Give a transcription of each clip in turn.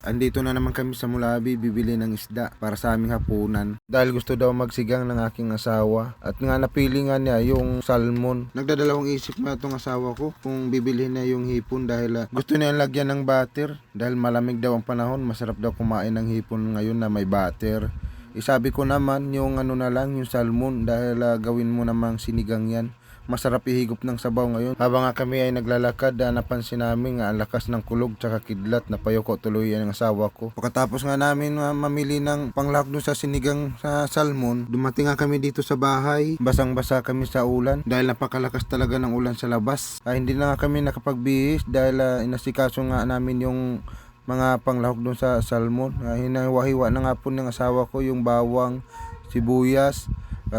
Andito na naman kami sa Mulabi bibili ng isda para sa aming hapunan. Dahil gusto daw magsigang ng aking asawa. At nga napili nga niya yung salmon. Nagdadalawang isip nga itong asawa ko kung bibilhin niya yung hipon dahil ah, gusto niya lagyan ng butter. Dahil malamig daw ang panahon, masarap daw kumain ng hipon ngayon na may butter. Isabi ko naman yung ano na lang, yung salmon dahil ah, gawin mo namang sinigang yan. Masarap ihigop ng sabaw ngayon. Habang nga kami ay naglalakad, ah, napansin namin nga ang lakas ng kulog tsaka kidlat na payoko tuloy ang asawa ko. Pagkatapos nga namin ah, mamili ng panglak doon sa sinigang sa salmon, dumating nga kami dito sa bahay. Basang-basa kami sa ulan dahil napakalakas talaga ng ulan sa labas. Ah, hindi na nga kami nakapagbihis dahil ah, inasikaso nga namin yung mga panglahok doon sa salmon. Uh, hinahiwa-hiwa na nga po ng asawa ko yung bawang, sibuyas,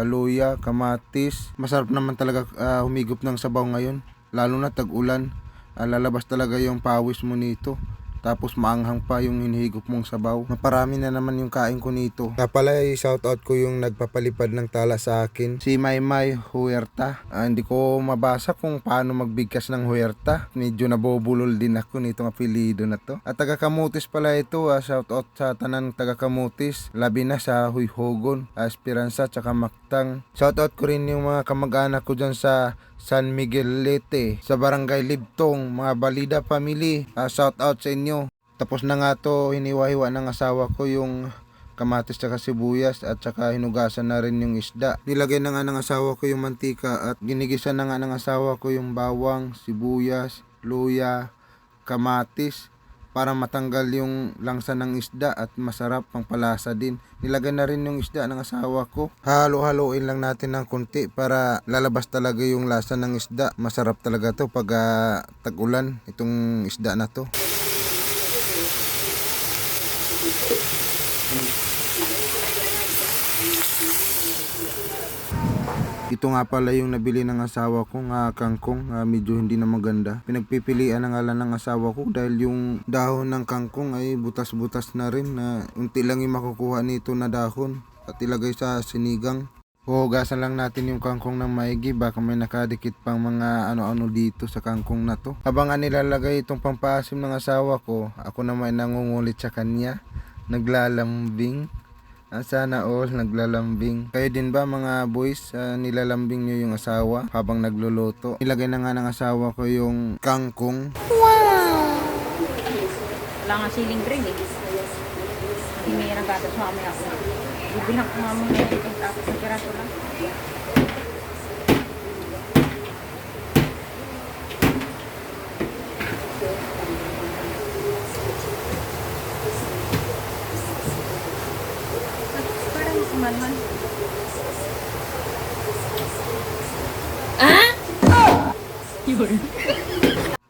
luya, kamatis. Masarap naman talaga ah, humigop ng sabaw ngayon. Lalo na tag-ulan. Ah, lalabas talaga yung pawis mo nito. Tapos maanghang pa yung hinihigop mong sabaw. Naparami na naman yung kain ko nito. Kapala ay shoutout ko yung nagpapalipad ng tala sa akin. Si Maymay Huerta. Ah, hindi ko mabasa kung paano magbigkas ng Huerta. Medyo nabobulol din ako nitong apelido na to. At taga Kamutis pala ito. Ah, shoutout sa tanan taga Kamutis. Labi na sa Huyhogon, ah, Esperanza, tsaka Maktang. Shoutout ko rin yung mga kamag-anak ko dyan sa San Miguel Lete, sa Barangay Libtong, mga Balida family. Ah, shout out sa inyo. Tapos na nga to, hiniwa-hiwa ng asawa ko yung kamatis tsaka sibuyas at tsaka hinugasan na rin yung isda. Nilagay na nga ng asawa ko yung mantika at ginigisa na nga ng asawa ko yung bawang, sibuyas, luya, kamatis para matanggal yung langsa ng isda at masarap pang palasa din. Nilagay na rin yung isda ng asawa ko. Halo-haloin lang natin ng konti para lalabas talaga yung lasa ng isda. Masarap talaga to pag ah, tag-ulan itong isda na to. Ito nga pala yung nabili ng asawa ko nga kangkong, ah, medyo hindi na maganda. Pinagpipilian na nga lang ng asawa ko dahil yung dahon ng kangkong ay butas-butas na rin na unti lang yung makukuha nito na dahon at ilagay sa sinigang. Huhugasan lang natin yung kangkong ng maigi baka may nakadikit pang mga ano-ano dito sa kangkong na to. Habang nga nilalagay itong pampasim ng asawa ko, ako naman nangungulit sa kanya, naglalambing. Sana all naglalambing. Kayo din ba mga boys, ah, nilalambing nyo yung asawa habang nagluluto? Nilagay na nga ng asawa ko yung kangkong. Wala nga siling drink eh. Hindi may ng gatas mamaya ako. Bibihak ko nga muna ito tapos Parang sumalman. Ah? Yun.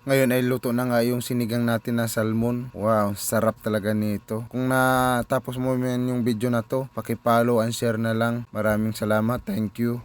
Ngayon ay luto na nga yung sinigang natin na salmon. Wow, sarap talaga nito. Kung natapos mo yan yung video na to, pakipollow and share na lang. Maraming salamat. Thank you.